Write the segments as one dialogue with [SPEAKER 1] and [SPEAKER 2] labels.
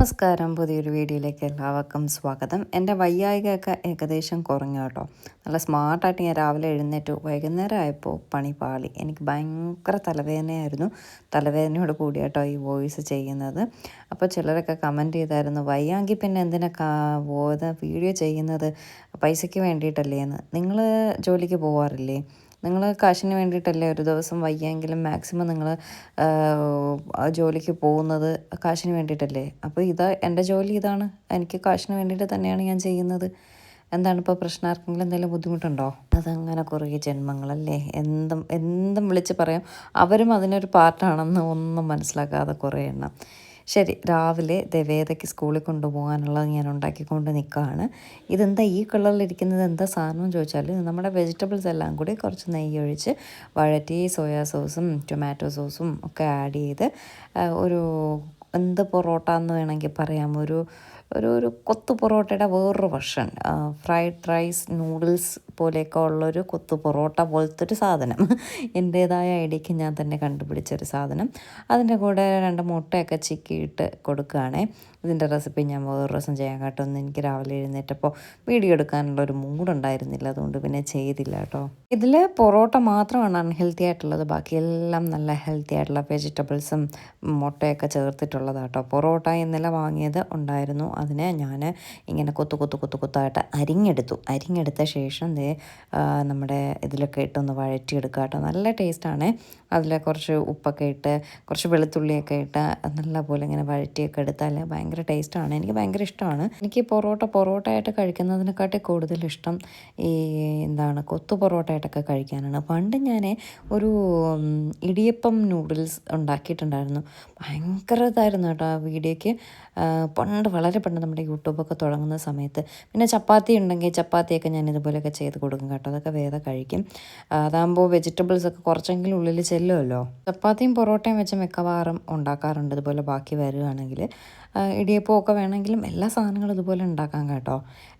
[SPEAKER 1] നമസ്കാരം. പുതിയൊരു വീഡിയോയിലേക്ക് എല്ലാവർക്കും സ്വാഗതം. എന്റെ വയ്യായികയൊക്കെ ഏകദേശം കുറഞ്ഞു കേട്ടോ. നല്ല സ്മാർട്ടായിട്ട് ഞാൻ രാവിലെ എഴുന്നേറ്റു. വൈകുന്നേരം ആയപ്പോൾ പണി പാളി. എനിക്ക് ഭയങ്കര തലവേദനയായിരുന്നു. തലവേദനയോട് കൂടി കേട്ടോ ഈ വോയിസ് ചെയ്യുന്നത്. അപ്പോൾ ചിലരൊക്കെ കമന്റ് ചെയ്തായിരുന്നു വയ്യാങ്കിൽ പിന്നെ എന്തിനാ വീഡിയോ ചെയ്യുന്നത്? പൈസയ്ക്ക് വേണ്ടിയിട്ടല്ലേ എന്ന്. നിങ്ങൾ ജോലിക്ക് പോവാറില്ലേ? നിങ്ങൾ കാശിന് വേണ്ടിയിട്ടല്ലേ ഒരു ദിവസം വയ്യെങ്കിലും മാക്സിമം നിങ്ങൾ ജോലിക്ക് പോകുന്നത് കാശിന് വേണ്ടിയിട്ടല്ലേ? അപ്പോൾ ഇതാ എന്റെ ജോലി ഇതാണ്. എനിക്ക് കാശിന് വേണ്ടിയിട്ട് തന്നെയാണ് ഞാൻ ചെയ്യുന്നത്. എന്താണ് ഇപ്പോൾ പ്രശ്നം? ആർക്കെങ്കിലും എന്തെങ്കിലും ബുദ്ധിമുട്ടുണ്ടോ? അതങ്ങനെ കുറേ ജന്മങ്ങളല്ലേ? എന്തും എന്തും വിളിച്ച് പറയാം. അവരും അതിനൊരു പാർട്ടാണെന്ന് ഒന്നും മനസ്സിലാക്കാതെ കുറേ എണ്ണം. ശരി രാവിലെ ദേവേദയ്ക്ക് സ്കൂളിൽ കൊണ്ടുപോകാനുള്ളത് ഞാൻ ഉണ്ടാക്കിക്കൊണ്ട് നിൽക്കുകയാണ്. ഇതെന്താ ഈ കളറിലിരിക്കുന്നത്? എന്താ സാധനം ചോദിച്ചാൽ നമ്മുടെ വെജിറ്റബിൾസ് എല്ലാം കൂടി കുറച്ച് നെയ്യ് ഒഴിച്ച് വഴറ്റി സോയാ സോസും ടൊമാറ്റോ സോസും ഒക്കെ ആഡ് ചെയ്ത് ഒരു എന്ത് പൊറോട്ട എന്ന് വേണമെങ്കിൽ പറയാം ഒരു ഒരു ഒരു കൊത്തു പൊറോട്ടയുടെ വേറൊരു വെർഷൻ ഫ്രൈഡ് റൈസ് നൂഡിൽസ് പോലെയൊക്കെ ഉള്ളൊരു കൊത്തു പൊറോട്ട പോലത്തെ ഒരു സാധനം. എന്റേതായ ഐഡിയക്ക് ഞാൻ തന്നെ കണ്ടുപിടിച്ചൊരു സാധനം. അതിന്റെ കൂടെ രണ്ട് മുട്ടയൊക്കെ ചിക്കിയിട്ട് കൊടുക്കുകയാണേ. ഇതിന്റെ റെസിപ്പി ഞാൻ വേറൊരു ദിവസം ചെയ്യാൻ കേട്ടോ. ഒന്ന് എനിക്ക് രാവിലെ എഴുന്നേറ്റപ്പോൾ വീഡിയോ എടുക്കാനുള്ള ഒരു മൂഡുണ്ടായിരുന്നില്ല അതുകൊണ്ട് പിന്നെ ചെയ്തില്ല കേട്ടോ. ഇതിൽ പൊറോട്ട മാത്രമാണ് അൺഹെൽത്തി ആയിട്ടുള്ളത്. ബാക്കിയെല്ലാം നല്ല ഹെൽത്തി ആയിട്ടുള്ള വെജിറ്റബിൾസും മുട്ടയൊക്കെ ചേർത്തിട്ടുള്ളതാട്ടോ. പൊറോട്ട ഇന്നലെ വാങ്ങിയത് ഉണ്ടായിരുന്നു. അതിനെ ഞാൻ ഇങ്ങനെ കൊത്തു കൊത്തു കൊത്തു കൊത്തായിട്ട് അരിഞ്ഞെടുത്തു. അരിഞ്ഞെടുത്ത ശേഷം ദേ നമ്മുടെ ഇതിലൊക്കെ ഇട്ടൊന്ന് വഴറ്റിയെടുക്കുക കേട്ടോ. നല്ല ടേസ്റ്റാണ്. അതിൽ കുറച്ച് ഉപ്പൊക്കെ ഇട്ട് കുറച്ച് വെളുത്തുള്ളിയൊക്കെ ഇട്ട് നല്ലപോലെ ഇങ്ങനെ വഴറ്റിയൊക്കെ എടുത്താൽ ഭയങ്കര ടേസ്റ്റാണ്. എനിക്ക് ഭയങ്കര ഇഷ്ടമാണ്. എനിക്ക് പൊറോട്ട പൊറോട്ടയായിട്ട് കഴിക്കുന്നതിനെക്കാട്ടി കൂടുതൽ ഇഷ്ടം ഈ എന്താണ് കൊത്തു പൊറോട്ടയായിട്ടൊക്കെ കഴിക്കാനാണ്. പണ്ട് ഞാൻ ഒരു ഇടിയപ്പം നൂഡിൽസ് ഉണ്ടാക്കിയിട്ടുണ്ടായിരുന്നു. ഭയങ്കര ഇതായിരുന്നു കേട്ടോ ആ വീഡിയോയ്ക്ക്. പണ്ട് വളരെ പണ്ട് നമ്മുടെ യൂട്യൂബൊക്കെ തുടങ്ങുന്ന സമയത്ത് പിന്നെ ചപ്പാത്തി ഉണ്ടെങ്കിൽ ചപ്പാത്തിയൊക്കെ ഞാൻ ഇതുപോലെയൊക്കെ ചെയ്ത് കൊടുക്കും കേട്ടോ. അതൊക്കെ വേദ കഴിക്കും. അതാകുമ്പോൾ വെജിറ്റബിൾസ് ഒക്കെ കുറച്ചെങ്കിലും ഉള്ളിൽ ചെല്ലുമല്ലോ. ചപ്പാത്തിയും പൊറോട്ടയും വെച്ച് മിക്കവാറും ഉണ്ടാക്കാറുണ്ട് ഇതുപോലെ ബാക്കി വരികയാണെങ്കിൽ ഇടിയപ്പമൊക്കെ വേണമെങ്കിലും എല്ലാ സാധനങ്ങളും ഇതുപോലെ ഉണ്ടാക്കാം കേട്ടോ.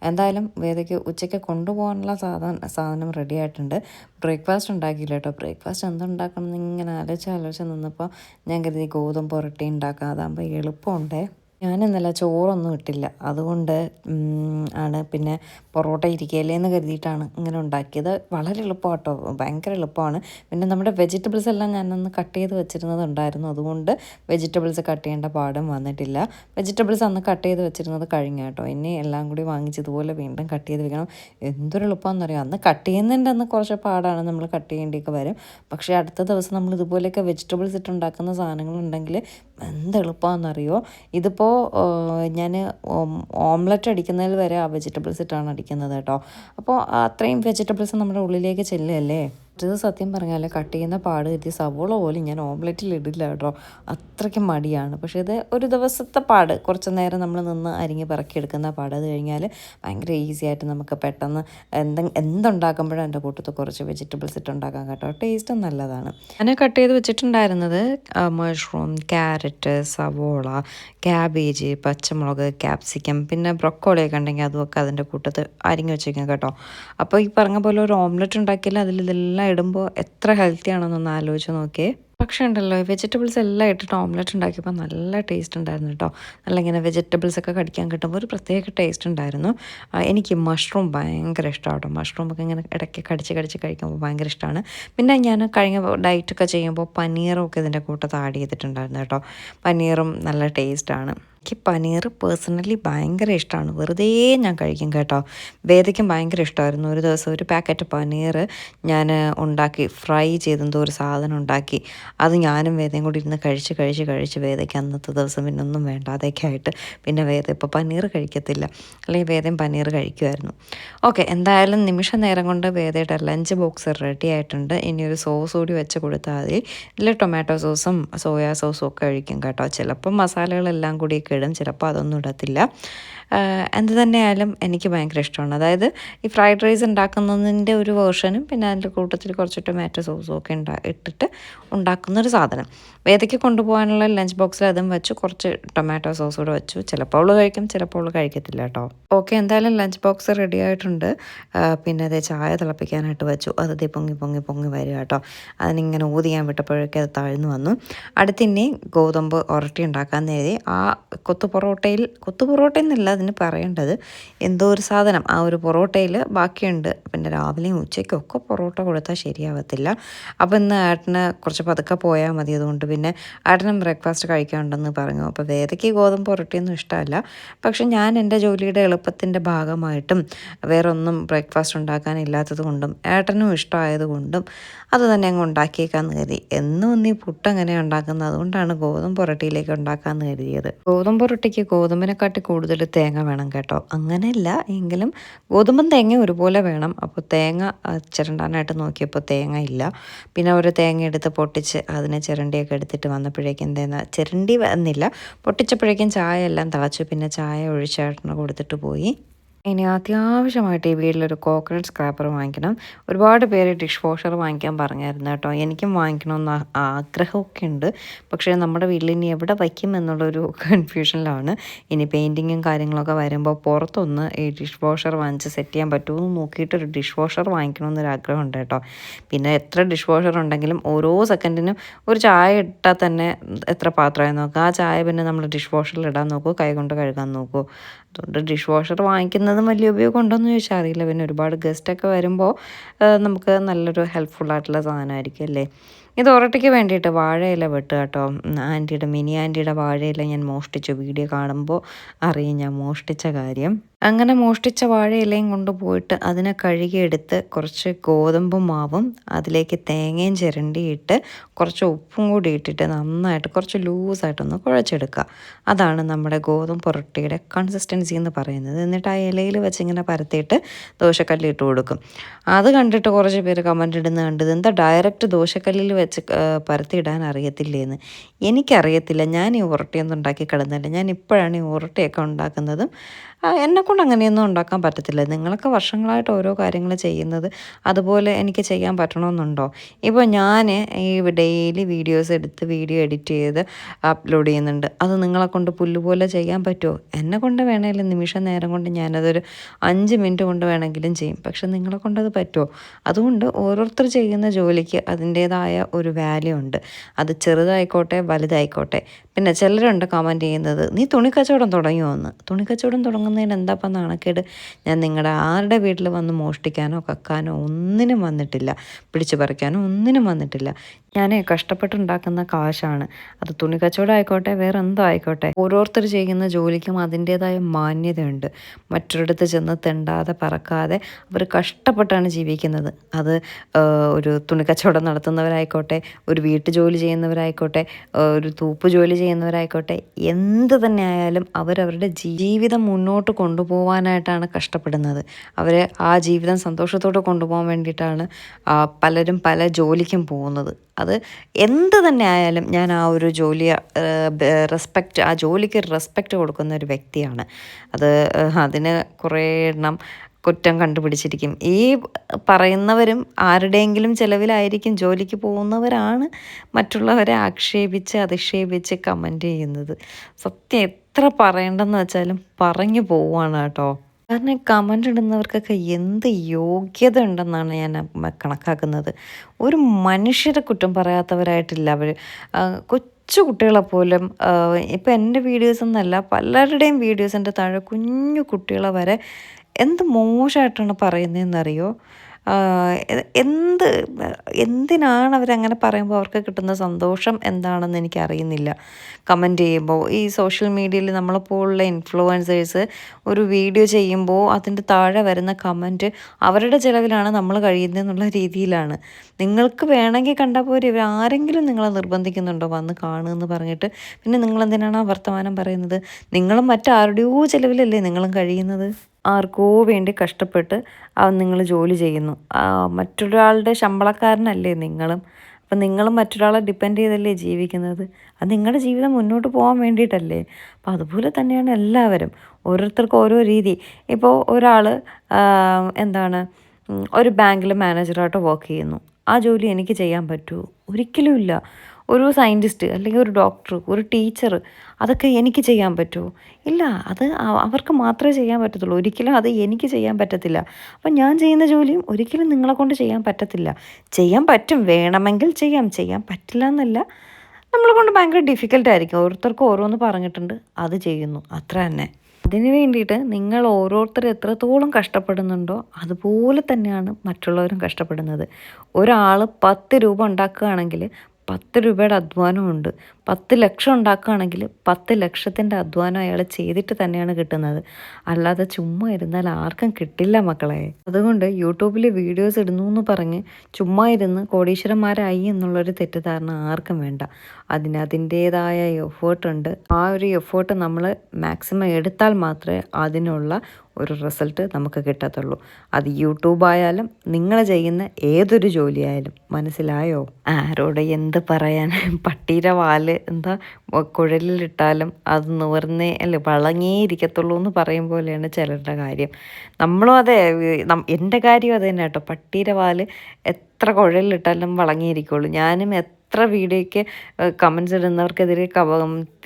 [SPEAKER 1] എന്തായാലും വേദയ്ക്ക് ഉച്ചയ്ക്ക് കൊണ്ടുപോകാനുള്ള സാധനം സാധനം റെഡി ആയിട്ടുണ്ട്. ബ്രേക്ക്ഫാസ്റ്റ് ഉണ്ടാക്കിയില്ല കേട്ടോ. ബ്രേക്ക്ഫാസ്റ്റ് എന്തുണ്ടാക്കണം എന്നിങ്ങനെ ആലോചിച്ച് ആലോചിച്ച് നിന്നപ്പോൾ ഞാൻ കരുതി ഗോതമ്പ് പൊറട്ടി ഉണ്ടാക്കാം. അതാകുമ്പോൾ എളുപ്പമുണ്ടേ. ഞാൻ ഇന്നലെ ചോറൊന്നും ഇട്ടില്ല. അതുകൊണ്ട് ആണ് പിന്നെ പൊറോട്ട ഇരിക്കുകയല്ലേ എന്ന് കരുതിയിട്ടാണ് ഇങ്ങനെ ഉണ്ടാക്കിയത്. വളരെ എളുപ്പമാണ് കേട്ടോ ഭയങ്കര എളുപ്പമാണ്. പിന്നെ നമ്മുടെ വെജിറ്റബിൾസ് എല്ലാം ഞാനൊന്ന് കട്ട് ചെയ്ത് വെച്ചിരുന്നത് ഉണ്ടായിരുന്നു. അതുകൊണ്ട് വെജിറ്റബിൾസ് കട്ട് ചെയ്യേണ്ട പാടും വന്നിട്ടില്ല. വെജിറ്റബിൾസ് അന്ന് കട്ട് ചെയ്ത് വെച്ചിരുന്നത് കഴിഞ്ഞ കേട്ടോ. ഇനി എല്ലാം കൂടി വാങ്ങിച്ച് ഇതുപോലെ വീണ്ടും കട്ട് ചെയ്ത് വെക്കണം. എന്തൊരു എളുപ്പമാണെന്നറിയാം? അന്ന് കട്ട് ചെയ്യുന്നതിന്റെ അന്ന് കുറച്ച് പാടാണ് നമ്മൾ കട്ട് ചെയ്യേണ്ടിയൊക്കെ വരും. പക്ഷേ അടുത്ത ദിവസം നമ്മൾ ഇതുപോലെയൊക്കെ വെജിറ്റബിൾസ് ഇട്ടുണ്ടാക്കുന്ന സാധനങ്ങളുണ്ടെങ്കിൽ എന്ത് എളുപ്പമാണെന്നറിയോ? ഇതിപ്പോൾ ഞാൻ ഓംലെറ്റ് അടിക്കുന്നതിൽ വരെ ആ വെജിറ്റബിൾസ് ഇട്ടാണ് അടിക്കുന്നത് കേട്ടോ. അപ്പോൾ അത്രയും വെജിറ്റബിൾസ് നമ്മുടെ ഉള്ളിലേക്ക് ചെല്ലുകയല്ലേ? മറ്റേത് സത്യം പറഞ്ഞാൽ കട്ട് ചെയ്യുന്ന പാട് എത്തി സവോള പോലും ഞാൻ ഓംലെറ്റിൽ ഇടില്ല കേട്ടോ. അത്രയ്ക്ക് മടിയാണ്. പക്ഷേ ഇത് ഒരു ദിവസത്തെ പാട്. കുറച്ച് നേരം നമ്മൾ നിന്ന് അരിഞ്ഞ് പറക്കിയെടുക്കുന്ന പാട്. അത് കഴിഞ്ഞാൽ ഭയങ്കര ഈസി ആയിട്ട് നമുക്ക് പെട്ടെന്ന് എന്തെ എന്തുണ്ടാക്കുമ്പോഴും എന്റെ കൂട്ടത്ത് കുറച്ച് വെജിറ്റബിൾസ് ഇട്ടുണ്ടാക്കാൻ കേട്ടോ. ടേസ്റ്റ് നല്ലതാണ്. ഞാൻ കട്ട് ചെയ്ത് വെച്ചിട്ടുണ്ടായിരുന്നത് മഷ്റൂം ക്യാരറ്റ് സവോള ക്യാബേജ് പച്ചമുളക് ക്യാപ്സിക്കം പിന്നെ ബ്രൊക്കോളിയൊക്കെ ഉണ്ടെങ്കിൽ അതുമൊക്കെ അതിന്റെ കൂട്ടത്ത് അരിഞ്ഞ് വെച്ചേക്കാം കേട്ടോ. അപ്പോൾ ഈ പറഞ്ഞ പോലെ ഒരു ഓംലെറ്റ് ഉണ്ടാക്കിയാൽ അതിൽ ഇതെല്ലാം ഇടുമ്പോൾ എത്ര ഹെൽത്തി ആണെന്നൊന്ന് ആലോചിച്ച് നോക്കിയേ. പക്ഷേ ഉണ്ടല്ലോ വെജിറ്റബിൾസ് എല്ലാം ഇട്ടിട്ട് ഓംലെറ്റ് ഉണ്ടാക്കിയപ്പോൾ നല്ല ടേസ്റ്റ് ഉണ്ടായിരുന്നു കേട്ടോ നല്ല ഇങ്ങനെ വെജിറ്റബിൾസ് ഒക്കെ കടിക്കാൻ കിട്ടുമ്പോൾ ഒരു പ്രത്യേക ടേസ്റ്റ് ഉണ്ടായിരുന്നു. എനിക്ക് മഷ്റൂം ഭയങ്കര ഇഷ്ടമാണ് മഷ്റൂം ഒക്കെ ഇങ്ങനെ ഇടയ്ക്ക് കടിച്ച് കടിച്ച് കഴിക്കുമ്പോൾ ഭയങ്കര ഇഷ്ടമാണ് പിന്നെ ഞാൻ കഴിഞ്ഞ ഡയറ്റൊക്കെ ചെയ്യുമ്പോൾ പനീറും ഒക്കെ ഇതിന്റെ കൂട്ടത്ത് ആഡ് ചെയ്തിട്ടുണ്ടായിരുന്നു കേട്ടോ പനീറും നല്ല ടേസ്റ്റാണ് എനിക്ക് പനീർ പേഴ്സണലി ഭയങ്കര ഇഷ്ടമാണ് വെറുതെ ഞാൻ കഴിക്കും കേട്ടോ. വേദയ്ക്കും ഭയങ്കര ഇഷ്ടമായിരുന്നു ഒരു ദിവസം ഒരു പാക്കറ്റ് പനീർ ഞാൻ ഉണ്ടാക്കി ഫ്രൈ ചെയ്തെന്തോ ഒരു സാധനം ഉണ്ടാക്കി. അത് ഞാനും വേദയും കൂടി ഇരുന്ന് കഴിച്ച് കഴിച്ച് കഴിച്ച് വേദയ്ക്ക് അന്നത്തെ ദിവസം പിന്നെ ഒന്നും വേണ്ടാതെയൊക്കെ ആയിട്ട് പിന്നെ വേദ ഇപ്പോൾ പനീർ കഴിക്കത്തില്ല. അല്ലെങ്കിൽ വേദയും പനീർ കഴിക്കുമായിരുന്നു ഓക്കെ എന്തായാലും നിമിഷ നേരം കൊണ്ട് വേദയുടെ ലഞ്ച് ബോക്സ് റെഡി ആയിട്ടുണ്ട്. ഇനി ഒരു സോസ് കൂടി വെച്ച് കൊടുത്താൽ മതി. ഇല്ല ടൊമാറ്റോ സോസും സോയാ സോസും ഒക്കെ കഴിക്കും കേട്ടോ. ചിലപ്പോൾ മസാലകളെല്ലാം കൂടി ഇടും ചിലപ്പോൾ അതൊന്നും ഇടത്തില്ല. എന്ത് തന്നെയായാലും എനിക്ക് ഭയങ്കര ഇഷ്ടമാണ്. അതായത് ഈ ഫ്രൈഡ് റൈസ് ഉണ്ടാക്കുന്നതിന്റെ ഒരു വേർഷനും പിന്നെ അതിന്റെ കൂട്ടത്തിൽ കുറച്ച് ടൊമാറ്റോ സോസും ഒക്കെ ഉണ്ടാ ഇട്ടിട്ട് ഉണ്ടാക്കുന്നൊരു സാധനം. വേദയ്ക്ക് കൊണ്ടുപോകാനുള്ള ലഞ്ച് ബോക്സിൽ അതും വെച്ച് കുറച്ച് ടൊമാറ്റോ സോസ് കൂടെ വെച്ചു. ചിലപ്പോൾ അവൾ കഴിക്കും ചിലപ്പോൾ അവൾ കഴിക്കത്തില്ല കേട്ടോ. ഓക്കെ എന്തായാലും ലഞ്ച് ബോക്സ് റെഡി ആയിട്ടുണ്ട്. പിന്നെ അതേ ചായ തിളപ്പിക്കാനായിട്ട് വെച്ചു. അത് ദേ പൊങ്ങി പൊങ്ങി പൊങ്ങി വരിക കേട്ടോ. അതിനിങ്ങനെ ഊതിയാൻ വിട്ടപ്പോഴേക്കും അത് താഴ്ന്നു വന്നു. അടുത്തിനി ഗോതമ്പ് ഉരട്ടി ഉണ്ടാക്കാൻ നേരി ആ കൊത്തു പൊറോട്ടയിൽ കൊത്തു പൊറോട്ട എന്നല്ല അതിന് പറയേണ്ടത് എന്തോ ഒരു സാധനം. ആ ഒരു പൊറോട്ടയിൽ ബാക്കിയുണ്ട്. പിന്നെ രാവിലെയും ഉച്ചയ്ക്കും ഒക്കെ പൊറോട്ട കൊടുത്താൽ ശരിയാവത്തില്ല. അപ്പോൾ ഇന്ന് ഏട്ടന് കുറച്ച് പതുക്കെ പോയാൽ മതി. അതുകൊണ്ട് പിന്നെ ഏട്ടനും ബ്രേക്ക്ഫാസ്റ്റ് കഴിക്കാനുണ്ടെന്ന് പറഞ്ഞു. അപ്പോൾ വേദയ്ക്ക് ഗോതമ്പ് പൊറോട്ടയൊന്നും ഇഷ്ടമല്ല. പക്ഷെ ഞാൻ എന്റെ ജോലിയുടെ എളുപ്പത്തിന്റെ ഭാഗമായിട്ടും വേറൊന്നും ബ്രേക്ക്ഫാസ്റ്റ് ഉണ്ടാക്കാനില്ലാത്തത് കൊണ്ടും ഏട്ടനും ഇഷ്ടമായത് കൊണ്ടും അത് തന്നെ അങ്ങ് ഉണ്ടാക്കിയേക്കാന്ന് കരുതി. എന്നും നീ പുട്ട് അങ്ങനെ ഉണ്ടാക്കുന്നത് അതുകൊണ്ടാണ് ഗോതമ്പ് പൊറോട്ടയിലേക്ക് ഉണ്ടാക്കാമെന്ന് കരുതിയത്. ഗോതമ്പ് പൊറോട്ടയ്ക്ക് ഗോതമ്പിനെക്കാട്ടി കൂടുതൽ തേങ്ങ വേണം കേട്ടോ. അങ്ങനെയല്ല എങ്കിലും ഗോതമ്പും തേങ്ങ ഒരുപോലെ വേണം. അപ്പോൾ തേങ്ങ ചിരണ്ടാനായിട്ട് നോക്കിയപ്പോൾ തേങ്ങ ഇല്ല. പിന്നെ ഒരു തേങ്ങ എടുത്ത് പൊട്ടിച്ച് അതിനെ ചിരണ്ടിയൊക്കെ എടുത്തിട്ട് വന്നപ്പോഴേക്കും തേങ്ങ ചിരണ്ടി വന്നില്ല. പൊട്ടിച്ചപ്പോഴേക്കും ചായ എല്ലാം തിളച്ചു. പിന്നെ ചായ ഒഴിച്ചേട്ടന് കൊടുത്തിട്ട് പോയി. ഇനി അത്യാവശ്യമായിട്ട് ഈ വീട്ടിലൊരു കോക്കനട്ട് സ്ക്രാപ്പർ വാങ്ങിക്കണം. ഒരുപാട് പേര് ഡിഷ് വാഷർ വാങ്ങിക്കാൻ പറഞ്ഞായിരുന്നു കേട്ടോ. എനിക്കും വാങ്ങിക്കണമെന്ന് ആഗ്രഹമൊക്കെ ഉണ്ട്. പക്ഷേ നമ്മുടെ വീട്ടിൽ ഇനി എവിടെ വയ്ക്കും എന്നുള്ളൊരു കൺഫ്യൂഷനിലാണ് ഇനി പെയിന്റിങ്ങും കാര്യങ്ങളൊക്കെ വരുമ്പോൾ പുറത്തൊന്ന് ഈ ഡിഷ് വാഷർ വാങ്ങിച്ച് സെറ്റ് ചെയ്യാൻ പറ്റുമോ എന്ന് നോക്കിയിട്ട് ഒരു ഡിഷ് വാഷർ വാങ്ങിക്കണമെന്നൊരു ആഗ്രഹമുണ്ട് കേട്ടോ. പിന്നെ എത്ര ഡിഷ് വാഷർ ഉണ്ടെങ്കിലും ഓരോ സെക്കൻഡിനും ഒരു ചായ ഇട്ടാൽ തന്നെ എത്ര പാത്രമായി നോക്കുക ആ ചായ പിന്നെ നമ്മൾ ഡിഷ് വാഷറിൽ ഇടാൻ നോക്കൂ കൈ കൊണ്ട് കഴുകാൻ നോക്കൂ. അതുകൊണ്ട് ഡിഷ് വാഷർ വാങ്ങിക്കുന്നതും വലിയ ഉപയോഗം ഉണ്ടോയെന്ന് ചോദിച്ചാൽ അറിയില്ല. പിന്നെ ഒരുപാട് ഗസ്റ്റൊക്കെ വരുമ്പോൾ നമുക്ക് നല്ലൊരു ഹെൽപ്ഫുൾ ആയിട്ടുള്ള സാധനമായിരിക്കും അല്ലേ? ഇത് ഒരട്ടയ്ക്ക് വേണ്ടിയിട്ട് വാഴയില വെട്ടുക കേട്ടോ. ആന്റിയുടെ മിനി ആന്റിയുടെ വാഴയില ഞാൻ മോഷ്ടിച്ചു. വീഡിയോ കാണുമ്പോൾ അറിയും ഞാൻ മോഷ്ടിച്ച കാര്യം. അങ്ങനെ മോഷ്ടിച്ച വാഴയിലയും കൊണ്ടുപോയിട്ട് അതിനെ കഴുകിയെടുത്ത് കുറച്ച് ഗോതമ്പ് മാവും അതിലേക്ക് തേങ്ങയും ചിരണ്ടിയിട്ട് കുറച്ച് ഉപ്പും കൂടി ഇട്ടിട്ട് നന്നായിട്ട് കുറച്ച് ലൂസായിട്ടൊന്ന് കുഴച്ചെടുക്കുക. അതാണ് നമ്മുടെ ഗോതമ്പ് പൊറോട്ടയുടെ കൺസിസ്റ്റൻസി എന്ന് പറയുന്നത്. എന്നിട്ട് ആ ഇലയിൽ വെച്ച് ഇങ്ങനെ പരത്തിയിട്ട് ദോശക്കല്ലിൽ ഇട്ട് കൊടുക്കും. അത് കണ്ടിട്ട് കുറച്ച് പേര് കമന്റ് ഇടുന്ന കണ്ടത് എന്താ ഡയറക്റ്റ് ദോശക്കല്ലിൽ വെച്ച് പരത്തിയിടാൻ അറിയത്തില്ലേന്ന്? എനിക്കറിയത്തില്ല. ഞാൻ ഈ ഉറട്ടിയൊന്നും ഉണ്ടാക്കി കിടന്നില്ല. ഞാൻ ഇപ്പോഴാണ് ഈ ഉറട്ടിയൊക്കെ ഉണ്ടാക്കുന്നതും എന്നെ കൊണ്ട് അങ്ങനെയൊന്നും ഉണ്ടാക്കാൻ പറ്റത്തില്ല. നിങ്ങളൊക്കെ വർഷങ്ങളായിട്ട് ഓരോ കാര്യങ്ങൾ ചെയ്യുന്നത് അതുപോലെ എനിക്ക് ചെയ്യാൻ പറ്റണമെന്നുണ്ടോ? ഇപ്പോൾ ഞാൻ ഈ ഡെയിലി വീഡിയോസ് എടുത്ത് വീഡിയോ എഡിറ്റ് ചെയ്ത് അപ്ലോഡ് ചെയ്യുന്നുണ്ട്. അത് നിങ്ങളെ കൊണ്ട് പുല്ലുപോലെ ചെയ്യാൻ പറ്റുമോ? എന്നെ കൊണ്ട് വേണമെങ്കിലും നിമിഷ നേരം കൊണ്ട് ഞാനതൊരു അഞ്ച് മിനിറ്റ് കൊണ്ട് വേണമെങ്കിലും ചെയ്യും. പക്ഷെ നിങ്ങളെ കൊണ്ടത് പറ്റുമോ? അതുകൊണ്ട് ഓരോരുത്തർ ചെയ്യുന്ന ജോലിക്ക് അതിന്റേതായ ഒരു വാല്യൂ ഉണ്ട്. അത് ചെറുതായിക്കോട്ടെ വലുതായിക്കോട്ടെ. പിന്നെ ചിലരുണ്ട് കമന്റ് ചെയ്യുന്നത് നീ തുണിക്കച്ചവടം തുടങ്ങിയോ എന്ന്? തുണിക്കച്ചവടം തുടങ്ങുന്നതിന് എന്താപ്പം നാണക്കേട്? ഞാൻ നിങ്ങളുടെ ആരുടെ വീട്ടിൽ വന്ന് മോഷ്ടിക്കാനോ കക്കാനോ ഒന്നിനും വന്നിട്ടില്ല. പിടിച്ചു പറിക്കാനോ ഒന്നിനും വന്നിട്ടില്ല. ഞാൻ കഷ്ടപ്പെട്ടുണ്ടാക്കുന്ന കാശാണ്. അത് തുണി കച്ചവടം ആയിക്കോട്ടെ വേറെ എന്തോ ആയിക്കോട്ടെ. ഓരോരുത്തർ ചെയ്യുന്ന ജോലിക്കും അതിന്റേതായ മാന്യതയുണ്ട്. മറ്റൊരിടത്ത് ചെന്ന് തെണ്ടാതെ പറക്കാതെ അവർ കഷ്ടപ്പെട്ടാണ് ജീവിക്കുന്നത്. അത് ഒരു തുണി കച്ചവടം നടത്തുന്നവരായിക്കോട്ടെ ഒരു വീട്ടു ജോലി ചെയ്യുന്നവരായിക്കോട്ടെ ഒരു തൂപ്പ് ജോലി ചെയ്യുന്നവരായിക്കോട്ടെ. എന്ത് തന്നെ ആയാലും അവരവരുടെ ജീവിതം മുന്നോട്ട് കൊണ്ടുപോകാനായിട്ടാണ് കഷ്ടപ്പെടുന്നത്. അവർ ആ ജീവിതം സന്തോഷത്തോടെ കൊണ്ടുപോകാൻ വേണ്ടിയിട്ടാണ് പലരും പല ജോലിക്കും പോകുന്നത്. അത് എന്ത് തന്നെ ആയാലും ഞാൻ ആ ഒരു ജോലി റെസ്പെക്റ്റ് ആ ജോലിക്ക് റെസ്പെക്റ്റ് കൊടുക്കുന്ന ഒരു വ്യക്തിയാണ്. അത് അതിന് കുറേ എണ്ണം കുറ്റം കണ്ടുപിടിച്ചിരിക്കും. ഈ പറയുന്നവരും ആരുടെയെങ്കിലും ചിലവിലായിരിക്കും ജോലിക്ക് പോകുന്നവരാണ് മറ്റുള്ളവരെ ആക്ഷേപിച്ച് അധിക്ഷേപിച്ച് കമന്റ് ചെയ്യുന്നത്. സത്യം എത്ര പറയണ്ടെന്ന് വെച്ചാലും പറഞ്ഞു പോവാണ് കേട്ടോ. കാരണം കമന്റ് ഇടുന്നവർക്കൊക്കെ എന്ത് യോഗ്യത ഉണ്ടെന്നാണ് ഞാൻ കണക്കാക്കുന്നത്. ഒരു മനുഷ്യരെ കുറ്റം പറയാത്തവരായിട്ടില്ല അവർ കൊച്ചു കുട്ടികളെ പോലും ഇപ്പം എന്റെ വീഡിയോസ് എന്നല്ല പലരുടെയും വീഡിയോസിന്റെ താഴെ കുഞ്ഞു കുട്ടികളെ വരെ എന്ത് മോശമായിട്ടാണ് പറയുന്നതെന്നറിയോ എന്ത് എന്തിനാണ് അവരങ്ങനെ പറയുമ്പോൾ അവർക്ക് കിട്ടുന്ന സന്തോഷം എന്താണെന്ന് എനിക്കറിയുന്നില്ല. കമന്റ് ചെയ്യുമ്പോൾ ഈ സോഷ്യൽ മീഡിയയിൽ നമ്മളെപ്പോലുള്ള ഇൻഫ്ലുവൻസേഴ്സ് ഒരു വീഡിയോ ചെയ്യുമ്പോൾ അതിന്റെ താഴെ വരുന്ന കമന്റ് അവരുടെ ചിലവിലാണ് നമ്മൾ കഴിയുന്നതെന്നുള്ള രീതിയിലാണ്. നിങ്ങൾക്ക് വേണമെങ്കിൽ കണ്ടാൽ പോരെ ഇവർ ആരെങ്കിലും നിങ്ങളെ നിർബന്ധിക്കുന്നുണ്ടോ വന്ന് കാണുമെന്ന് പറഞ്ഞിട്ട്? പിന്നെ നിങ്ങളെന്തിനാണ് ആ വർത്തമാനം പറയുന്നത്? നിങ്ങളും മറ്റാരുടെയോ ചിലവിലല്ലേ നിങ്ങളും കഴിയുന്നത്? ആർക്കോ വേണ്ടി കഷ്ടപ്പെട്ട് അവൻ നിങ്ങൾ ജോലി ചെയ്യുന്നു. മറ്റൊരാളുടെ ശമ്പളക്കാരനല്ലേ നിങ്ങളും? അപ്പം നിങ്ങളും മറ്റൊരാളെ ഡിപ്പെൻഡ് ചെയ്തല്ലേ ജീവിക്കുന്നത്? അത് നിങ്ങളുടെ ജീവിതം മുന്നോട്ട് പോകാൻ വേണ്ടിയിട്ടല്ലേ? അപ്പോൾ അതുപോലെ തന്നെയാണ് എല്ലാവരും. ഓരോരുത്തർക്കും ഓരോ രീതി. ഇപ്പോൾ ഒരാൾ എന്താണ് ഒരു ബാങ്കിൽ മാനേജറായിട്ട് വർക്ക് ചെയ്യുന്നു. ആ ജോലി എനിക്ക് ചെയ്യാൻ പറ്റുമോ? ഒരിക്കലും ഇല്ല. ഒരു സയന്റിസ്റ്റ് അല്ലെങ്കിൽ ഒരു ഡോക്ടർ ഒരു ടീച്ചർ അതൊക്കെ എനിക്ക് ചെയ്യാൻ പറ്റുമോ? ഇല്ല അത് അവർക്ക് മാത്രമേ ചെയ്യാൻ പറ്റത്തുള്ളൂ. ഒരിക്കലും അത് എനിക്ക് ചെയ്യാൻ പറ്റത്തില്ല. അപ്പം ഞാൻ ചെയ്യുന്ന ജോലിയും ഒരിക്കലും നിങ്ങളെ കൊണ്ട് ചെയ്യാൻ പറ്റത്തില്ല. ചെയ്യാൻ പറ്റും വേണമെങ്കിൽ ചെയ്യാം. ചെയ്യാൻ പറ്റില്ല എന്നല്ല. നമ്മളെ കൊണ്ട് ഭയങ്കര ഡിഫിക്കൽട്ടായിരിക്കും ഓരോരുത്തർക്കും ഓരോന്ന് പറഞ്ഞിട്ടുണ്ട്. അത് ചെയ്യുന്നു. അത്ര തന്നെ. അതിന് വേണ്ടിയിട്ട് നിങ്ങൾ ഓരോരുത്തർ എത്രത്തോളം കഷ്ടപ്പെടുന്നുണ്ടോ അതുപോലെ തന്നെയാണ് മറ്റുള്ളവരും കഷ്ടപ്പെടുന്നത്. ഒരാൾ പത്ത് രൂപ ഉണ്ടാക്കുകയാണെങ്കിൽ പത്ത് രൂപയുടെ അധ്വാനമുണ്ട്. പത്ത് ലക്ഷം ഉണ്ടാക്കുകയാണെങ്കിൽ പത്ത് ലക്ഷത്തിന്റെ അധ്വാനം അയാൾ ചെയ്തിട്ട് തന്നെയാണ് കിട്ടുന്നത്. അല്ലാതെ ചുമ്മാ ഇരുന്നാൽ ആർക്കും കിട്ടില്ല മക്കളെ. അതുകൊണ്ട് യൂട്യൂബിൽ വീഡിയോസ് ഇടുന്നു എന്ന് പറഞ്ഞ് ചുമ്മാ ഇരുന്ന് കോടീശ്വരന്മാരായി എന്നുള്ളൊരു തെറ്റിദ്ധാരണ ആർക്കും വേണ്ട. അതിന് അതിന്റേതായ എഫേർട്ടുണ്ട് ആ ഒരു എഫേർട്ട് നമ്മൾ മാക്സിമം എടുത്താൽ മാത്രമേ അതിനുള്ള ഒരു റിസൾട്ട് നമുക്ക് കിട്ടത്തുള്ളൂ. അത് യൂട്യൂബായാലും നിങ്ങൾ ചെയ്യുന്ന ഏതൊരു ജോലിയായാലും മനസ്സിലായോ? ആരോട് എന്ത് പറയാൻ? പട്ടീരെ വാൽ എന്താ? കുഴലിലിട്ടാലും അത് നിവർന്നേ അല്ലെ വളങ്ങേ ഇരിക്കത്തുള്ളൂ എന്ന് പറയും പോലെയാണ് ചിലരുടെ കാര്യം. നമ്മളും അതെ എന്റെ കാര്യം അത് തന്നെ കേട്ടോ. പട്ടീരെ വാൽ എത്ര കുഴലിലിട്ടാലും വളങ്ങിയിരിക്കുള്ളൂ ഞാനും എത്ര വീഡിയോയ്ക്ക് കമൻസ് ഇടുന്നവർക്കെതിരെ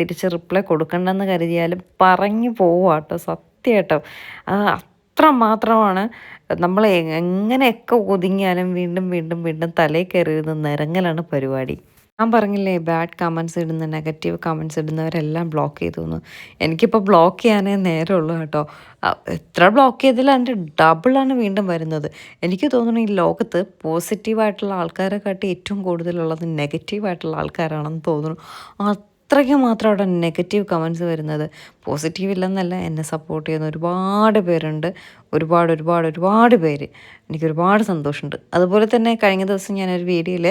[SPEAKER 1] തിരിച്ച് റിപ്ലൈ കൊടുക്കണ്ടെന്ന് കരുതിയാലും പറഞ്ഞു പോവാട്ടോ സത്യമായിട്ടോ അത്ര മാത്രമാണ് നമ്മൾ എങ്ങനെയൊക്കെ ഒതുങ്ങിയാലും വീണ്ടും വീണ്ടും വീണ്ടും തലേ കയറിയത് നിരങ്ങലാണ് പരിപാടി. ഞാൻ പറഞ്ഞില്ലേ ബാഡ് കമൻസ് ഇടുന്ന നെഗറ്റീവ് കമൻസ് ഇടുന്നവരെല്ലാം ബ്ലോക്ക് ചെയ്തു എന്ന് എനിക്കിപ്പോൾ ബ്ലോക്ക് ചെയ്യാനേ നേരമുള്ളൂ കേട്ടോ. എത്ര ബ്ലോക്ക് ചെയ്താലും അതിന്റെ ഡബിളാണ് വീണ്ടും വരുന്നത്. എനിക്ക് തോന്നുന്നു ഈ ലോകത്ത് പോസിറ്റീവായിട്ടുള്ള ആൾക്കാരെ കാട്ടി ഏറ്റവും കൂടുതലുള്ളത് നെഗറ്റീവായിട്ടുള്ള ആൾക്കാരാണെന്ന് തോന്നുന്നു. അത്രയ്ക്ക് മാത്രം അവിടെ നെഗറ്റീവ് കമൻസ് വരുന്നത്. പോസിറ്റീവ് ഇല്ലെന്നല്ല എന്നെ സപ്പോർട്ട് ചെയ്യുന്ന ഒരുപാട് പേരുണ്ട്. ഒരുപാട് ഒരുപാട് ഒരുപാട് പേര്. എനിക്ക് ഒരുപാട് സന്തോഷമുണ്ട്. അതുപോലെ തന്നെ കഴിഞ്ഞ ദിവസം ഞാനൊരു വീഡിയോയിൽ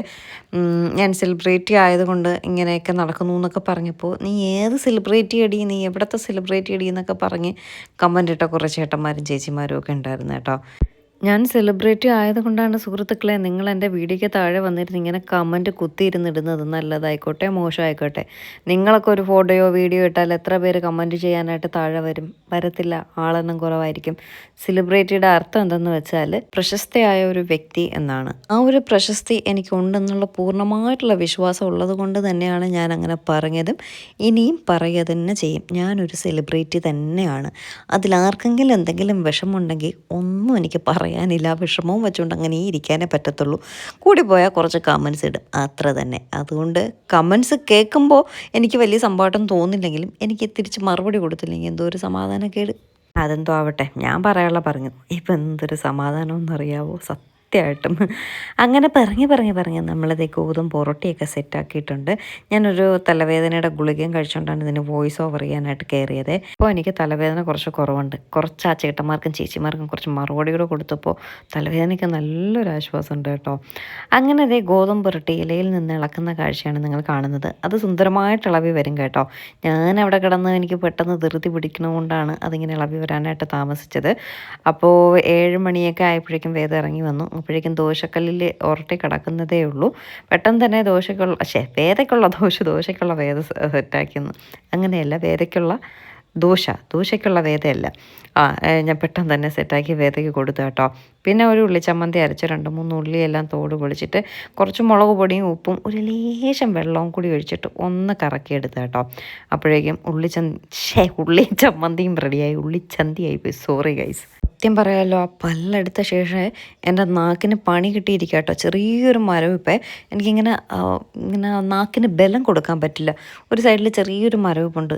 [SPEAKER 1] ഞാൻ സെലിബ്രിറ്റി ആയതുകൊണ്ട് ഇങ്ങനെയൊക്കെ നടക്കുന്നു എന്നൊക്കെ പറഞ്ഞപ്പോൾ നീ ഏത് സെലിബ്രിറ്റി അടി നീ എവിടത്തെ സെലിബ്രിറ്റി അടി എന്നൊക്കെ പറഞ്ഞ് കമന്റ് ഇട്ട കുറേ ചേട്ടന്മാരും ചേച്ചിമാരും ഒക്കെ ഉണ്ടായിരുന്നു കേട്ടോ. ഞാൻ സെലിബ്രിറ്റി ആയതുകൊണ്ടാണ് സുഹൃത്തുക്കളെ നിങ്ങൾ എന്റെ വീഡിയോയ്ക്ക് താഴെ വന്നിരുന്ന് ഇങ്ങനെ കമന്റ് കുത്തിയിരുന്നിടുന്നത്. നല്ലതായിക്കോട്ടെ മോശമായിക്കോട്ടെ. നിങ്ങളൊക്കെ ഒരു ഫോട്ടോയോ വീഡിയോ ഇട്ടാൽ എത്ര പേര് കമന്റ് ചെയ്യാനായിട്ട് താഴെ വരും? വരത്തില്ല. ആളെണ്ണം കുറവായിരിക്കും. സെലിബ്രിറ്റിയുടെ അർത്ഥം എന്തെന്ന് വെച്ചാൽ പ്രശസ്തയായ ഒരു വ്യക്തി എന്നാണ്. ആ ഒരു പ്രശസ്തി എനിക്കുണ്ടെന്നുള്ള പൂർണമായിട്ടുള്ള വിശ്വാസം ഉള്ളത് കൊണ്ട് തന്നെയാണ് ഞാൻ അങ്ങനെ പറഞ്ഞതും. ഇനിയും പറയുക തന്നെ ചെയ്യും. ഞാനൊരു സെലിബ്രിറ്റി തന്നെയാണ്. അതിലാർക്കെങ്കിലും എന്തെങ്കിലും വിഷമമുണ്ടെങ്കിൽ ഒന്നും എനിക്ക് പറയാനില്ല വിഷമവും വെച്ചുകൊണ്ട് അങ്ങനെ ഇരിക്കാനേ പറ്റത്തുള്ളൂ. കൂടി പോയാൽ കുറച്ച് കമൻസ് ഇടും. അത്ര തന്നെ. അതുകൊണ്ട് കമൻസ് കേൾക്കുമ്പോൾ എനിക്ക് വലിയ സംഭവം തോന്നില്ലെങ്കിലും എനിക്ക് തിരിച്ച് മറുപടി കൊടുത്തില്ലെങ്കിൽ എന്തോ ഒരു സമാധാനക്കേട്. അതെന്തോ ആവട്ടെ. ഞാൻ പറയാനുള്ള പറഞ്ഞു. ഇപ്പം എന്തൊരു സമാധാനം എന്നറിയാവോ? സത്യമായിട്ടും അങ്ങനെ പറഞ്ഞ് പറഞ്ഞ് പറഞ്ഞ് നമ്മളതേ ഗോതും പൊറോട്ടയൊക്കെ സെറ്റാക്കിയിട്ടുണ്ട്. ഞാനൊരു തലവേദനയുടെ ഗുളികയും കഴിച്ചുകൊണ്ടാണ് ഇതിന് വോയിസ് ഓവർ ചെയ്യാനായിട്ട് കയറിയത്. അപ്പോൾ എനിക്ക് തലവേദന കുറച്ച് കുറവുണ്ട്. കുറച്ച് ആ ചേട്ടന്മാർക്കും ചേച്ചിമാർക്കും കുറച്ച് മറുപടി കൂടെ കൊടുത്തപ്പോൾ തലവേദനയ്ക്ക് നല്ലൊരു ആശ്വാസം ഉണ്ട് കേട്ടോ. അങ്ങനെ അതേ ഗോതമ്പ് പുരട്ടി ഇലയിൽ നിന്ന് ഇളക്കുന്ന കാഴ്ചയാണ് നിങ്ങൾ കാണുന്നത്. അത് സുന്ദരമായിട്ട് ഇളവി വരും കേട്ടോ. ഞാൻ അവിടെ കിടന്ന് എനിക്ക് പെട്ടെന്ന് ധൃതി പിടിക്കണതുകൊണ്ടാണ് അതിങ്ങനെ ഇളവി വരാനായിട്ട് താമസിച്ചത്. അപ്പോൾ ഏഴ് മണിയൊക്കെ ആയപ്പോഴേക്കും വേദം ഇറങ്ങി വന്നു. അപ്പോഴേക്കും ദോശക്കല്ലിൽ ഉരട്ടി കിടക്കുന്നതേ ഉള്ളൂ. പെട്ടെന്ന് തന്നെ ദോശക്കുള്ള പക്ഷേ വേദയ്ക്കുള്ള ദോശ ദോശയ്ക്കുള്ള വേദ സെറ്റാക്കുന്നു അങ്ങനെയല്ല വേദയ്ക്കുള്ള ദോശ ദോശയ്ക്കുള്ള വേദയല്ല. ആ ഞാൻ പെട്ടെന്ന് തന്നെ സെറ്റാക്കി വേദയ്ക്ക് കൊടുത്തു കേട്ടോ. പിന്നെ ഒരു ഉള്ളി ചമ്മന്തി അരച്ച് രണ്ട് മൂന്ന് ഉള്ളിയെല്ലാം തോട് പൊളിച്ചിട്ട് കുറച്ച് മുളക് പൊടിയും ഉപ്പും ഒരു ലേശം വെള്ളവും കൂടി ഒഴിച്ചിട്ട് ഒന്ന് കറക്കിയെടുത്ത് കേട്ടോ. അപ്പോഴേക്കും ഉള്ളിച്ചന്തി ഷേ ഉള്ളി ചമ്മന്തിയും റെഡിയായി ഉള്ളി ആയിപ്പോയി പോയി. സോറി ഗൈസ് സത്യം പറയാമല്ലോ ആ പല്ലെടുത്ത ശേഷം എന്റെ നാക്കിന് പണി കിട്ടിയിരിക്കുക കേട്ടോ ചെറിയൊരു മരവിപ്പേ എനിക്കിങ്ങനെ ഇങ്ങനെ നാക്കിന് ബലം കൊടുക്കാൻ പറ്റില്ല. ഒരു സൈഡിൽ ചെറിയൊരു മരവിപ്പുണ്ട്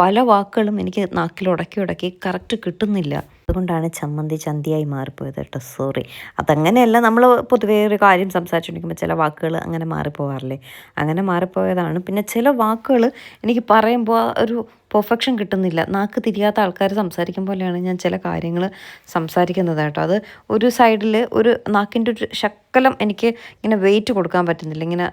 [SPEAKER 1] പല വാക്കുകളും എനിക്ക് നാക്കിൽ ഉടക്കി ഉടക്കി കറക്റ്റ് കിട്ടുന്നില്ല. അതുകൊണ്ടാണ് ചമ്മന്തി ചന്തിയായി മാറിപ്പോയത് കേട്ടോ സോറി. അതങ്ങനെയല്ല നമ്മൾ പൊതുവേ ഒരു കാര്യം സംസാരിച്ചുകൊണ്ടിരിക്കുമ്പോൾ ചില വാക്കുകൾ അങ്ങനെ മാറിപ്പോകാറില്ലേ അങ്ങനെ മാറിപ്പോയതാണ്. പിന്നെ ചില വാക്കുകൾ എനിക്ക് പറയുമ്പോൾ ഒരു പെർഫെക്ഷൻ കിട്ടുന്നില്ല. നാക്ക് തിരിയാത്ത ആൾക്കാർ സംസാരിക്കും പോലെയാണ് ഞാൻ ചില കാര്യങ്ങൾ സംസാരിക്കുന്നത് കേട്ടോ. അത് ഒരു സൈഡിൽ ഒരു നാക്കിന്റെ ഒരു ശക്കലം എനിക്ക് ഇങ്ങനെ വെയിറ്റ് കൊടുക്കാൻ പറ്റുന്നില്ല. ഇങ്ങനെ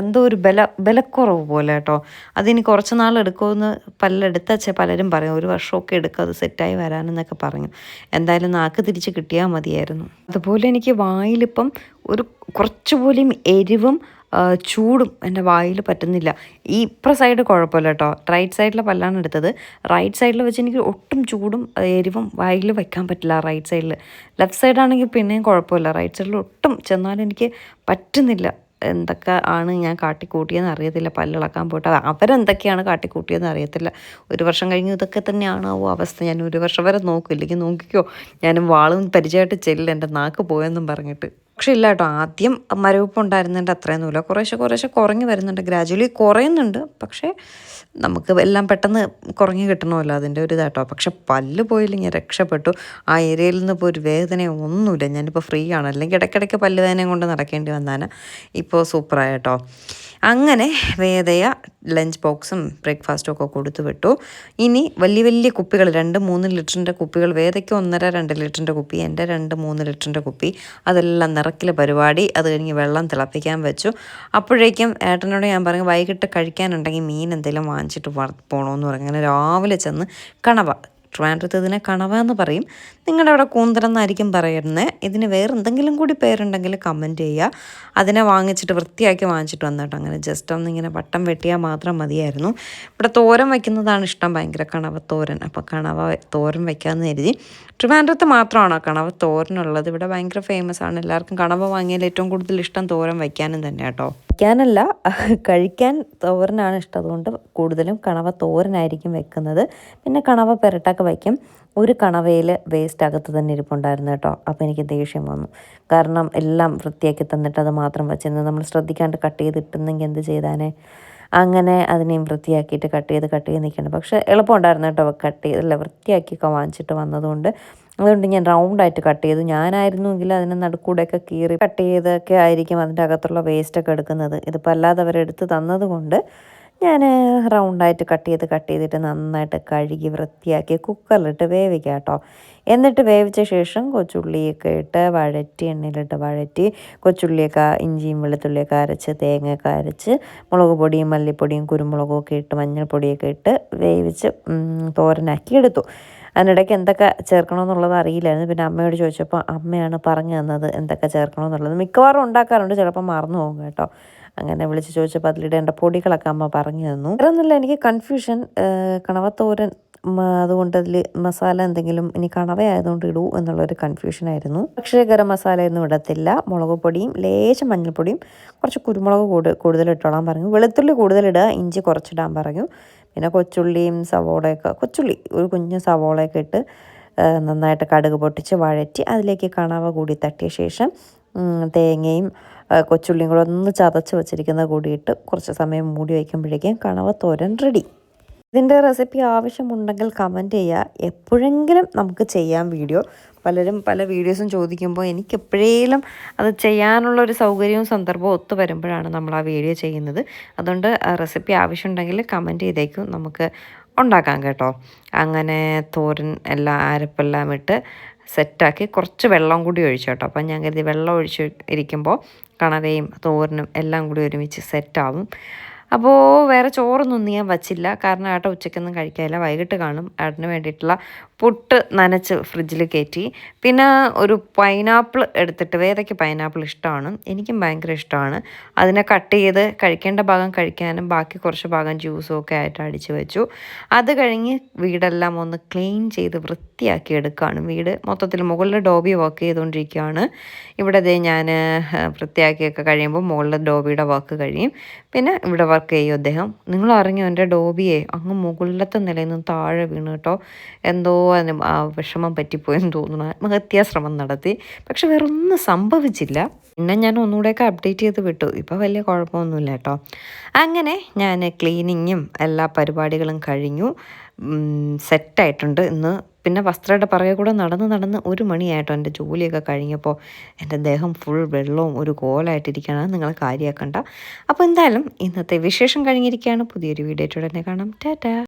[SPEAKER 1] എന്തോ ഒരു ബല ബലക്കുറവ് പോലെ കേട്ടോ. അതിനി കുറച്ച് നാൾ എടുക്കുമെന്ന് പല്ലെടുത്ത ചെ പലരും പറയും. ഒരു വർഷമൊക്കെ എടുക്കുക അത് സെറ്റായി വരാനെന്നൊക്കെ പറഞ്ഞു എന്തായാലും നാക്ക് തിരിച്ച് കിട്ടിയാൽ മതിയായിരുന്നു. അതുപോലെ എനിക്ക് വായിലിപ്പം ഒരു കുറച്ച് പോലും എരിവും ചൂടും എന്റെ വായിൽ പറ്റുന്നില്ല. ഈ ഇപ്പുറ സൈഡ് കുഴപ്പമില്ല കേട്ടോ റൈറ്റ് സൈഡിലെ പല്ലാണ് എടുത്തത്. റൈറ്റ് സൈഡിൽ വെച്ച് എനിക്ക് ഒട്ടും ചൂടും എരിവും വായിൽ വയ്ക്കാൻ പറ്റില്ല റൈറ്റ് സൈഡിൽ ലെഫ്റ്റ് സൈഡാണെങ്കിൽ പിന്നെയും കുഴപ്പമില്ല. റൈറ്റ് സൈഡിൽ ഒട്ടും ചെന്നാലും എനിക്ക് പറ്റുന്നില്ല എന്തൊക്കെ ആണ് ഞാൻ കാട്ടിക്കൂട്ടിയെന്ന് അറിയത്തില്ല. പല്ലിളക്കാൻ പോയിട്ട്. അവരെന്തൊക്കെയാണ് കാട്ടിക്കൂട്ടിയെന്ന് അറിയത്തില്ല. ഒരു വർഷം കഴിഞ്ഞ് ഇതൊക്കെ തന്നെയാണ് തന്നെയാണോ അവസ്ഥ. ഞാൻ ഒരു വർഷം വരെ നോക്കും. ഇല്ലെങ്കിൽ നോക്കിക്കോ. ഞാനും വാളും പരിചയമായിട്ട് ചെല്ലില്ല എന്റെ നാക്ക് പോയെന്നും പറഞ്ഞിട്ട്. പക്ഷെ ഇല്ല കേട്ടോ ആദ്യം മരവിപ്പ് ഉണ്ടായിരുന്നതിന്റെ അത്രയൊന്നുമില്ല കുറേശ്ശെ കുറേശ്ശെ കുറഞ്ഞു വരുന്നുണ്ട്. ഗ്രാജുവലി കുറയുന്നുണ്ട്. പക്ഷേ നമുക്ക് എല്ലാം പെട്ടെന്ന് കുറഞ്ഞു കിട്ടണമല്ലോ അതിന്റെ ഒരു ഇതാട്ടോ. പക്ഷെ പല്ല് പോയില്ലെങ്കിൽ രക്ഷപ്പെട്ടു. ആ ഏരിയയിൽ നിന്ന് ഇപ്പോൾ ഒരു വേദനയോ ഒന്നുമില്ല. ഞാനിപ്പോൾ ഫ്രീ ആണ്. അല്ലെങ്കിൽ ഇടയ്ക്കിടയ്ക്ക് പല്ല് വേദനയും കൊണ്ട് നടക്കേണ്ടി വന്നാണ്. ഇപ്പോൾ സൂപ്പറായിട്ടോ അങ്ങനെ വേദയ ലഞ്ച് ബോക്സും ബ്രേക്ക്ഫാസ്റ്റും ഒക്കെ കൊടുത്തു വിട്ടു. ഇനി വലിയ വലിയ കുപ്പികൾ രണ്ട് മൂന്ന് ലിറ്ററിന്റെ കുപ്പികൾ വേദയ്ക്ക് ഒന്നര രണ്ട് ലിറ്ററിന്റെ കുപ്പി എന്റെ രണ്ട് മൂന്ന് ലിറ്ററിന്റെ കുപ്പി അതെല്ലാം നിറക്കിലെ പരിപാടി. അത് കഴിഞ്ഞ് വെള്ളം തിളപ്പിക്കാൻ വെച്ചു. അപ്പോഴേക്കും ഏട്ടനോട് ഞാൻ പറഞ്ഞു വൈകിട്ട് കഴിക്കാനുണ്ടെങ്കിൽ മീൻ എന്തെങ്കിലും വാങ്ങിച്ചിട്ട് പോകണമെന്ന് പറഞ്ഞു. അങ്ങനെ രാവിലെ ചെന്ന് കണവ ട്രിവാൻഡ്രത്ത് കണവ എന്ന് പറയും. നിങ്ങളുടെ അവിടെ കൂന്തരം എന്നായിരിക്കും പറയുന്നത് ഇതിന് വേറെ എന്തെങ്കിലും കൂടി പേരുണ്ടെങ്കിൽ കമന്റ് ചെയ്യുക. അതിനെ വാങ്ങിച്ചിട്ട് വൃത്തിയാക്കി വാങ്ങിച്ചിട്ട് വന്നിട്ട്. അങ്ങനെ ജസ്റ്റ് ഒന്ന് ഇങ്ങനെ വട്ടം വെട്ടിയാൽ മാത്രം മതിയായിരുന്നു. ഇവിടെ തോരൻ വയ്ക്കുന്നതാണ് ഇഷ്ടം. ഭയങ്കര കണവ തോരൻ. അപ്പോൾ കണവ തോരൻ വയ്ക്കാമെന്ന് കരുതി. ട്രിവാൻഡ്രത്ത് മാത്രമാണോ കണവ തോരനുള്ളത്? ഇവിടെ ഭയങ്കര ഫേമസ് ആണ്. എല്ലാവർക്കും കണവ വാങ്ങിയാൽ ഏറ്റവും കൂടുതൽ ഇഷ്ടം തോരൻ വയ്ക്കാനും തന്നെ കേട്ടോ. വയ്ക്കാനല്ല കഴിക്കാൻ തോരനാണ് ഇഷ്ടം. അതുകൊണ്ട് കൂടുതലും കണവ തോരനായിരിക്കും വെക്കുന്നത് പിന്നെ കണവ പെരട്ടൊക്കെ വയ്ക്കും. ഒരു കണവയിൽ വേസ്റ്റ് അകത്ത് തന്നെ ഇരിപ്പുണ്ടായിരുന്നു കേട്ടോ. അപ്പോൾ എനിക്ക് ദേഷ്യം വന്നു. കാരണം എല്ലാം വൃത്തിയാക്കി തന്നിട്ട് അത് മാത്രം വെച്ചിരുന്നു നമ്മൾ ശ്രദ്ധിക്കാണ്ട് കട്ട് ചെയ്ത് ഇട്ടുന്നെങ്കിൽ എന്ത് ചെയ്താനേ? അങ്ങനെ അതിനെയും വൃത്തിയാക്കിയിട്ട് കട്ട് ചെയ്ത് കട്ട് ചെയ്ത് നിൽക്കണം പക്ഷേ എളുപ്പമുണ്ടായിരുന്നു കേട്ടോ കട്ട് ചെയ്തല്ല വൃത്തിയാക്കിയൊക്കെ വാങ്ങിച്ചിട്ട് വന്നതുകൊണ്ട്. അതുകൊണ്ട് ഞാൻ റൗണ്ടായിട്ട് കട്ട് ചെയ്തു. ഞാനായിരുന്നുവെങ്കിൽ അതിനെ നടുക്കൂടെയൊക്കെ കീറി കട്ട് ചെയ്തൊക്കെ ആയിരിക്കും അതിന്റെ അകത്തുള്ള വേസ്റ്റൊക്കെ എടുക്കുന്നത്. ഇതിപ്പോൾ അല്ലാതെ അവരെടുത്ത് തന്നതുകൊണ്ട് ഞാൻ റൗണ്ടായിട്ട് കട്ട് ചെയ്ത് കട്ട് ചെയ്തിട്ട് നന്നായിട്ട് കഴുകി വൃത്തിയാക്കി കുക്കറിലിട്ട് വേവിക്കുക കേട്ടോ. എന്നിട്ട് വേവിച്ച ശേഷം കൊച്ചുള്ളിയൊക്കെ ഇട്ട് വഴറ്റി എണ്ണയിലിട്ട് വഴറ്റി കൊച്ചുള്ളിയൊക്കെ ഇഞ്ചിയും വെളുത്തുള്ളിയൊക്കെ അരച്ച് തേങ്ങയൊക്കെ അരച്ച് മുളക് പൊടിയും മല്ലിപ്പൊടിയും കുരുമുളകും ഒക്കെ ഇട്ട് മഞ്ഞൾപ്പൊടിയൊക്കെ ഇട്ട് വേവിച്ച് തോരനാക്കി എടുത്തു. അതിനിടയ്ക്ക് എന്തൊക്കെ ചേർക്കണമെന്നുള്ളത് അറിയില്ലായിരുന്നു. പിന്നെ അമ്മയോട് ചോദിച്ചപ്പോൾ അമ്മയാണ് പറഞ്ഞു തന്നത് എന്തൊക്കെ ചേർക്കണമെന്നുള്ളത്. മിക്കവാറും ഉണ്ടാക്കാറുണ്ട്. ചിലപ്പോൾ മറന്നു പോകും കേട്ടോ. അങ്ങനെ വിളിച്ച് ചോദിച്ചപ്പോൾ അതിലിടേണ്ട പൊടികളൊക്കെ അമ്മ പറഞ്ഞു തന്നു. വേറെ എനിക്ക് കൺഫ്യൂഷൻ കണവത്തോരൻ അതുകൊണ്ട് അതിൽ മസാല എന്തെങ്കിലും ഇനി കണവയായതുകൊണ്ട് ഇടൂ എന്നുള്ളൊരു കൺഫ്യൂഷനായിരുന്നു പക്ഷേ ഗരം മസാല ഒന്നും ഇടത്തില്ല. മുളക് പൊടിയും ലേശം മഞ്ഞൾപ്പൊടിയും കുറച്ച് കുരുമുളക് കൂടുതൽ ഇട്ടോളാൻ പറഞ്ഞു. വെളുത്തുള്ളി കൂടുതലിടുക ഇഞ്ചി കുറച്ചിടാൻ പറഞ്ഞു. പിന്നെ കൊച്ചുള്ളിയും സവോളയൊക്കെ കൊച്ചുള്ളി ഒരു കുഞ്ഞ് സവോളയൊക്കെ ഇട്ട് നന്നായിട്ട് കടുക് പൊട്ടിച്ച് വഴറ്റി അതിലേക്ക് കണവ കൂടി തട്ടിയ ശേഷം തേങ്ങയും കൊച്ചുള്ളിയും കൂടെ ഒന്ന് ചതച്ച് വെച്ചിരിക്കുന്നത് കൂടിയിട്ട് കുറച്ച് സമയം മൂടി വയ്ക്കുമ്പോഴേക്കും കണവ തോരൻ റെഡി ഇതിന്റെ റെസിപ്പി ആവശ്യമുണ്ടെങ്കിൽ കമന്റ് ചെയ്യുക എപ്പോഴെങ്കിലും നമുക്ക് ചെയ്യാം വീഡിയോ പലരും പല വീഡിയോസും ചോദിക്കുമ്പോൾ എനിക്ക് എപ്പോഴേലും അത് ചെയ്യാനുള്ള ഒരു സൗകര്യവും സന്ദർഭവും ഒത്തു വരുമ്പോഴാണ് നമ്മൾ ആ വീഡിയോ ചെയ്യുന്നത്. അതുകൊണ്ട് റെസിപ്പി ആവശ്യമുണ്ടെങ്കിൽ കമന്റ് ചെയ്തേക്കും. നമുക്ക് ഉണ്ടാക്കാം കേട്ടോ. അങ്ങനെ തോരൻ എല്ലാം അരപ്പെല്ലാം ഇട്ട് സെറ്റാക്കി കുറച്ച് വെള്ളം കൂടി ഒഴിച്ചു കേട്ടോ. അപ്പം ഞാൻ കരുതി വെള്ളം ഒഴിച്ച് ഇരിക്കുമ്പോൾ കണവയും തോരനും എല്ലാം കൂടി ഒരുമിച്ച് സെറ്റാവും. അപ്പോൾ വേറെ ചോറൊന്നും ഞാൻ വച്ചില്ല. കാരണം ഏട്ട ഉച്ചയ്ക്കൊന്നും കഴിക്കാനില്ല വൈകിട്ട് കാണും. ഏട്ടന് വേണ്ടിയിട്ടുള്ള പുട്ട് നനച്ച് ഫ്രിഡ്ജിൽ കയറ്റി പിന്നെ ഒരു പൈനാപ്പിൾ എടുത്തിട്ട് വേദയ്ക്ക് പൈനാപ്പിൾ ഇഷ്ടമാണ്. എനിക്കും ഭയങ്കര ഇഷ്ടമാണ്. അതിനെ കട്ട് ചെയ്ത് കഴിക്കേണ്ട ഭാഗം കഴിക്കാനും ബാക്കി കുറച്ച് ഭാഗം ജ്യൂസും ഒക്കെ ആയിട്ട് അടിച്ച് വെച്ചു. അത് കഴിഞ്ഞ് വീടെല്ലാം ഒന്ന് ക്ലീൻ ചെയ്ത് വൃത്തിയാക്കി എടുക്കുകയാണ് വീട്. മൊത്തത്തിൽ മുകളിൽ ഡോബി വർക്ക് ചെയ്തുകൊണ്ടിരിക്കുകയാണ്. ഇവിടെ ദേ ഞാൻ വൃത്തിയാക്കിയൊക്കെ കഴിയുമ്പോൾ മുകളിൽ ഡോബിയുടെ വർക്ക് കഴിയും. പിന്നെ ഇവിടെ വർക്ക് ചെയ്യും അദ്ദേഹം. നിങ്ങൾ അറിഞ്ഞു എന്റെ ഡോബിയെ? അങ്ങ് മുകളിലത്തെ നിലയിൽ നിന്ന് താഴെ വീണ് കേട്ടോ. എന്തോ ആ വിഷമം പറ്റിപ്പോയെന്ന് തോന്നുന്നു. ആത്മഹത്യാശ്രമം നടത്തി. പക്ഷെ വേറൊന്നും സംഭവിച്ചില്ല. പിന്നെ ഞാൻ ഒന്നുകൂടെയൊക്കെ അപ്ഡേറ്റ് ചെയ്ത് വിട്ടു. ഇപ്പോൾ വലിയ കുഴപ്പമൊന്നുമില്ല കേട്ടോ. അങ്ങനെ ഞാൻ ക്ലീനിങ്ങും എല്ലാ പരിപാടികളും കഴിഞ്ഞു. സെറ്റായിട്ടുണ്ട് ഇന്ന്. പിന്നെ വസ്ത്രയുടെ പറയെ കൂടെ നടന്ന് നടന്ന് ഒരു മണിയായിട്ടോ എന്റെ ജോലിയൊക്കെ കഴിഞ്ഞപ്പോൾ എന്റെ ദേഹം ഫുൾ വെള്ളവും ഒരു കോലായിട്ടിരിക്കുകയാണ്. നിങ്ങൾ കാര്യമാക്കണ്ട. അപ്പോൾ എന്തായാലും ഇന്നത്തെ വിശേഷം കഴിഞ്ഞിരിക്കുകയാണ്. പുതിയൊരു വീഡിയോ ഉടനെ കാണാം. ടാറ്റാ.